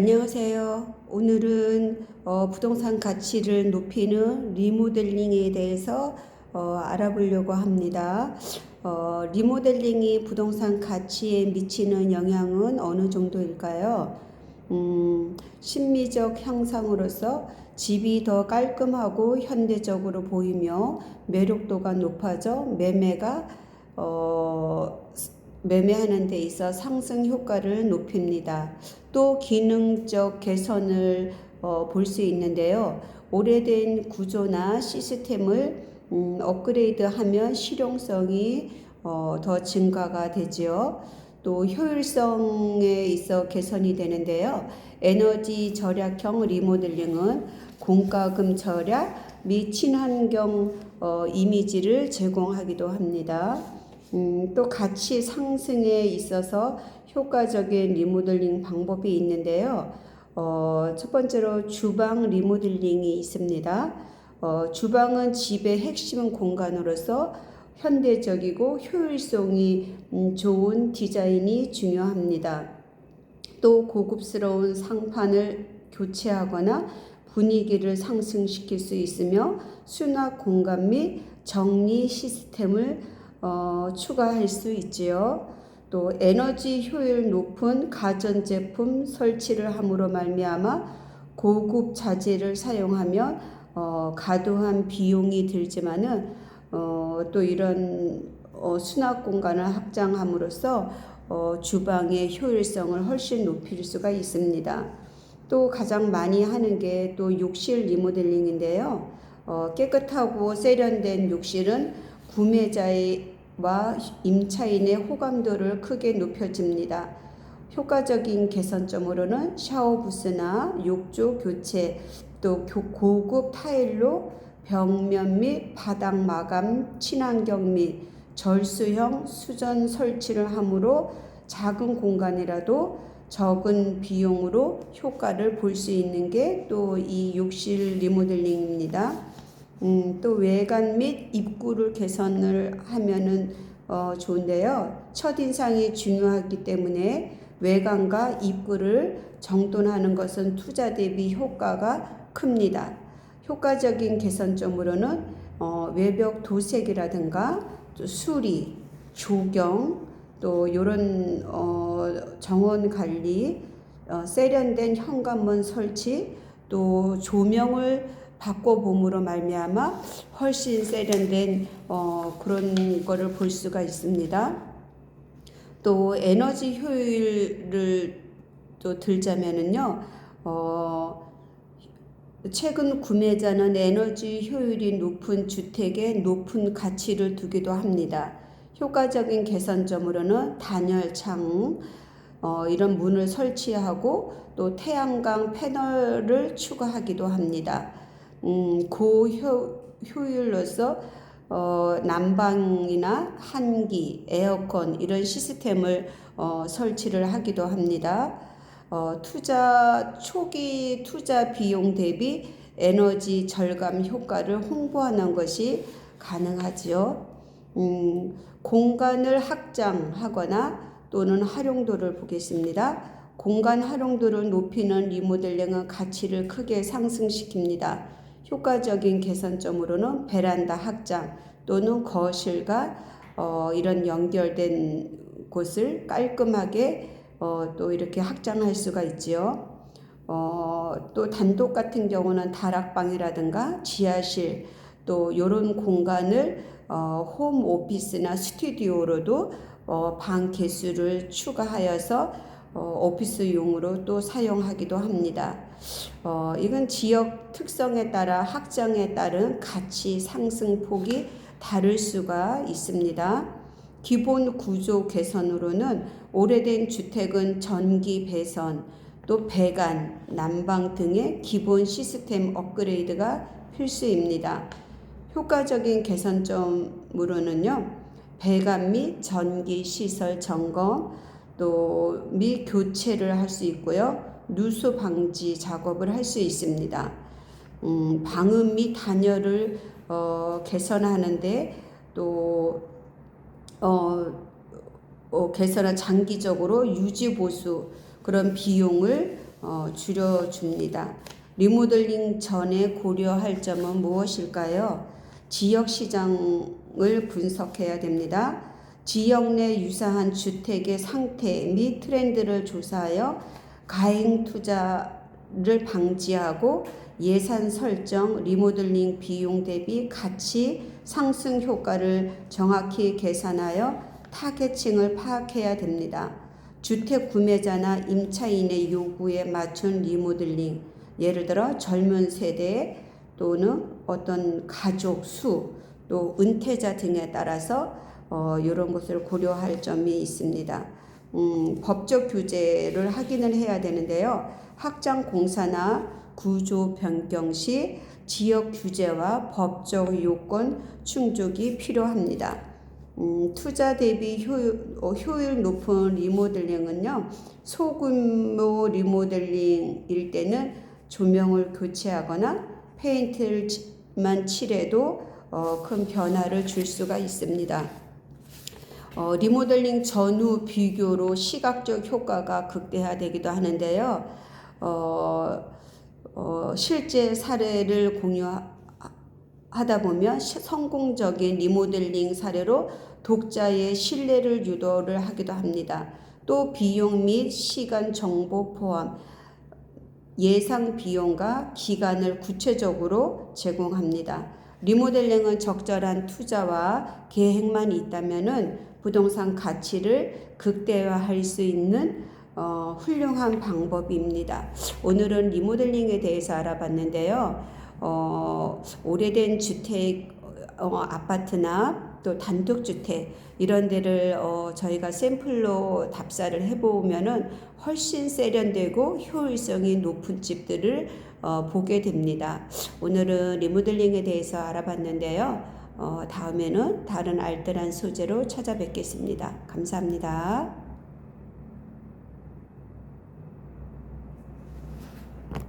안녕하세요. 오늘은 어, 부동산 가치를 높이는 리모델링에 대해서 어, 알아보려고 합니다. 어, 리모델링이 부동산 가치에 미치는 영향은 어느 정도일까요? 음, 심미적 향상으로서 집이 더 깔끔하고 현대적으로 보이며 매력도가 높아져 매매가 어, 매매하는 데 있어 상승 효과를 높입니다. 또 기능적 개선을 어, 볼 수 있는데요. 오래된 구조나 시스템을 음, 업그레이드하면 실용성이 어, 더 증가가 되지요. 또 효율성에 있어 개선이 되는데요. 에너지 절약형 리모델링은 공과금 절약 및 친환경 어, 이미지를 제공하기도 합니다. 음, 또 가치 상승에 있어서 효과적인 리모델링 방법이 있는데요. 어, 첫 번째로 주방 리모델링이 있습니다. 어, 주방은 집의 핵심 공간으로서 현대적이고 효율성이 음, 좋은 디자인이 중요합니다. 또 고급스러운 상판을 교체하거나 분위기를 상승시킬 수 있으며 수납 공간 및 정리 시스템을 어, 추가할 수 있지요. 또 에너지 효율 높은 가전 제품 설치를 함으로 말미암아 고급 자재를 사용하면 어, 과도한 비용이 들지만은 어, 또 이런 어, 수납 공간을 확장함으로써 어, 주방의 효율성을 훨씬 높일 수가 있습니다. 또 가장 많이 하는 게 또 욕실 리모델링인데요. 어, 깨끗하고 세련된 욕실은 구매자와 임차인의 호감도를 크게 높여줍니다. 효과적인 개선점으로는 샤워 부스나 욕조 교체, 또 고급 타일로 벽면 및 바닥 마감, 친환경 및 절수형 수전 설치를 하므로 작은 공간이라도 적은 비용으로 효과를 볼 수 있는 게 또 이 욕실 리모델링입니다. 음, 또 외관 및 입구를 개선을 하면은 어, 좋은데요. 첫인상이 중요하기 때문에 외관과 입구를 정돈하는 것은 투자 대비 효과가 큽니다. 효과적인 개선점으로는 어, 외벽 도색이라든가 또 수리, 조경, 또 이런 어, 정원 관리, 어, 세련된 현관문 설치, 또 조명을 바꿔봄으로 말미암아 훨씬 세련된 어, 그런 거를 볼 수가 있습니다. 또 에너지 효율을 또 들자면은요, 어, 최근 구매자는 에너지 효율이 높은 주택에 높은 가치를 두기도 합니다. 효과적인 개선점으로는 단열창, 어, 이런 문을 설치하고 또 태양광 패널을 추가하기도 합니다. 음, 고효율로서 어, 난방이나 한기, 에어컨 이런 시스템을 어, 설치를 하기도 합니다. 어, 투자 초기 투자 비용 대비 에너지 절감 효과를 홍보하는 것이 가능하지요. 음, 공간을 확장하거나 또는 활용도를 보겠습니다. 공간 활용도를 높이는 리모델링은 가치를 크게 상승시킵니다. 효과적인 개선점으로는 베란다 확장 또는 거실과 어, 이런 연결된 곳을 깔끔하게 어, 또 이렇게 확장할 수가 있지요. 어, 또 단독 같은 경우는 다락방이라든가 지하실 또 이런 공간을 어, 홈 오피스나 스튜디오로도 어, 방 개수를 추가하여서 어, 오피스용으로 또 사용하기도 합니다. 어, 이건 지역 특성에 따라 확장에 따른 가치 상승 폭이 다를 수가 있습니다. 기본 구조 개선으로는 오래된 주택은 전기 배선, 또 배관, 난방 등의 기본 시스템 업그레이드가 필수입니다. 효과적인 개선점으로는요, 배관 및 전기 시설 점검, 또및 교체를 할 수 있고요. 누수 방지 작업을 할 수 있습니다. 음, 방음 및 단열을 어, 개선하는데 또 어, 어, 개선한 장기적으로 유지 보수 그런 비용을 어, 줄여줍니다. 리모델링 전에 고려할 점은 무엇일까요? 지역 시장을 분석해야 됩니다. 지역 내 유사한 주택의 상태 및 트렌드를 조사하여 가행 투자를 방지하고 예산 설정, 리모델링 비용 대비 가치 상승 효과를 정확히 계산하여 타겟층을 파악해야 됩니다. 주택 구매자나 임차인의 요구에 맞춘 리모델링, 예를 들어 젊은 세대 또는 어떤 가족 수, 또 은퇴자 등에 따라서 어, 이런 것을 고려할 점이 있습니다. 음, 법적 규제를 확인을 해야 되는데요. 확장 공사나 구조 변경 시 지역 규제와 법적 요건 충족이 필요합니다. 음, 투자 대비 효율, 어, 효율 높은 리모델링은요, 소규모 리모델링일 때는 조명을 교체하거나 페인트만 칠해도 어, 큰 변화를 줄 수가 있습니다. 어, 리모델링 전후 비교로 시각적 효과가 극대화되기도 하는데요. 어, 어, 실제 사례를 공유하다 보면 시- 성공적인 리모델링 사례로 독자의 신뢰를 유도를 하기도 합니다. 또 비용 및 시간 정보 포함 예상 비용과 기간을 구체적으로 제공합니다. 리모델링은 적절한 투자와 계획만 있다면은 부동산 가치를 극대화할 수 있는 어, 훌륭한 방법입니다. 오늘은 리모델링에 대해서 알아봤는데요. 어, 오래된 주택, 어, 아파트나 또 단독주택 이런 데를 어, 저희가 샘플로 답사를 해보면은 훨씬 세련되고 효율성이 높은 집들을 어, 보게 됩니다. 오늘은 리모델링에 대해서 알아봤는데요. 어, 다음에는 다른 알뜰한 소재로 찾아뵙겠습니다. 감사합니다.